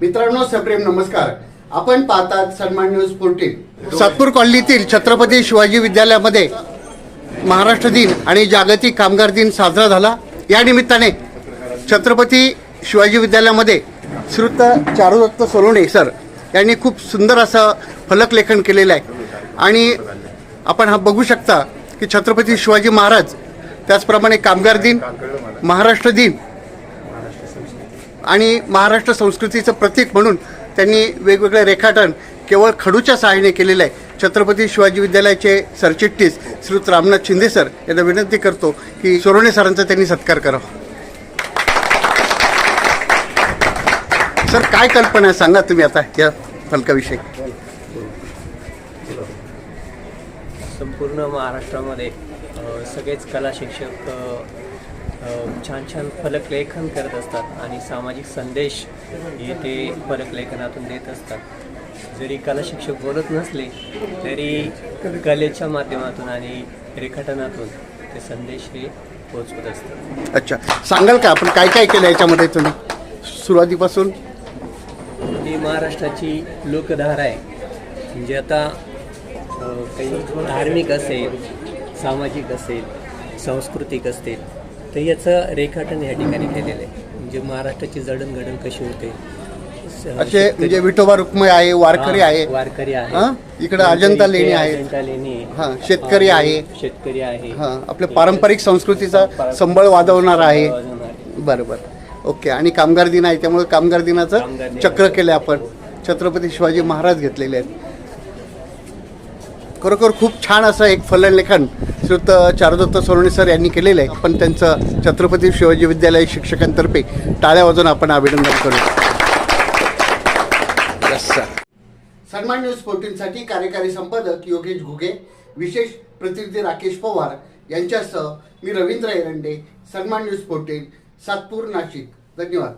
मित्रांनो सप्रेम नमस्कार. आपण पाहतात सन्मान न्यूज फोर्टीन सातपूर कॉलनीतील छत्रपती शिवाजी विद्यालयामध्ये महाराष्ट्र दिन आणि जागतिक कामगार दिन साजरा झाला. या निमित्ताने छत्रपती शिवाजी विद्यालयामध्ये श्रुत चारुदत्त सोलोणे सर यांनी खूप सुंदर असं फलकलेखन केलेलं आहे. आणि आपण हा बघू शकता की छत्रपती शिवाजी महाराज त्याचप्रमाणे कामगार दिन महाराष्ट्र दिन आणि महाराष्ट्र संस्कृतीचं प्रतीक म्हणून त्यांनी वेगवेगळे रेखाटन केवळ खडूच्या सहाय्याने केलेलं आहे. छत्रपती शिवाजी विद्यालयाचे सरचिटणीस श्रीयुत रामनाथ शिंदे सर यांना विनंती करतो की सोरोणे सरांचा त्यांनी सत्कार करावा. सर काय कल्पना आहे सांगा तुम्ही आता या फलकाविषयी? संपूर्ण महाराष्ट्रामध्ये सगळेच कला शिक्षक छान छान फलकलेखन करत असतात आणि सामाजिक संदेश हे ते फलकलेखनातून देत असतात. जरी कला शिक्षक बोलत नसले तरी कलेच्या माध्यमातून आणि रेखाटनातून ते संदेश हे पोचवत असतात. अच्छा. सांगाल का आपण काय काय केलं याच्यामध्ये तुम्ही? सुरुवातीपासून? ही महाराष्ट्राची लोकधारा आहे. म्हणजे आता काही धार्मिक असेल सामाजिक असेल सांस्कृतिक असेल तर याचं रेखाटन या ठिकाणी केलेलं आहे म्हणजे महाराष्ट्राची जडणघडण कशी होते असे म्हणजे विठोबा रुक्मय आहे वारकरी आहे वारकरी आहे हा? इकडं अजंता लेणी आहेत. अजंता लेणी आहे. हा, शेतकरी आहे. शेतकरी आहे हां आपल्या पारंपरिक संस्कृतीचा संबळ वाजवणार आहे बरं बरं ओके आणि कामगार दिन आहे त्यामुळे कामगार दिनाचं. चक्र केलं आपण छत्रपती शिवाजी महाराज घेतलेले आहेत खरोखर खूप छान असं एक फलनलेखन श्रुत चारुदत्त सोलोणे सर यांनी केलेलं आहे. आपण त्यांचं छत्रपती शिवाजी विद्यालय शिक्षकांतर्फे टाळ्या वाजवून आपण अभिनंदन करू. सन्मान न्यूज फोर्टीनसाठी कार्यकारी संपादक योगेश घुगे विशेष प्रतिनिधी राकेश पवार यांच्यासह मी रवींद्र एरंडे सन्मान न्यूज फोर्टीन सातपूर नाशिक. धन्यवाद.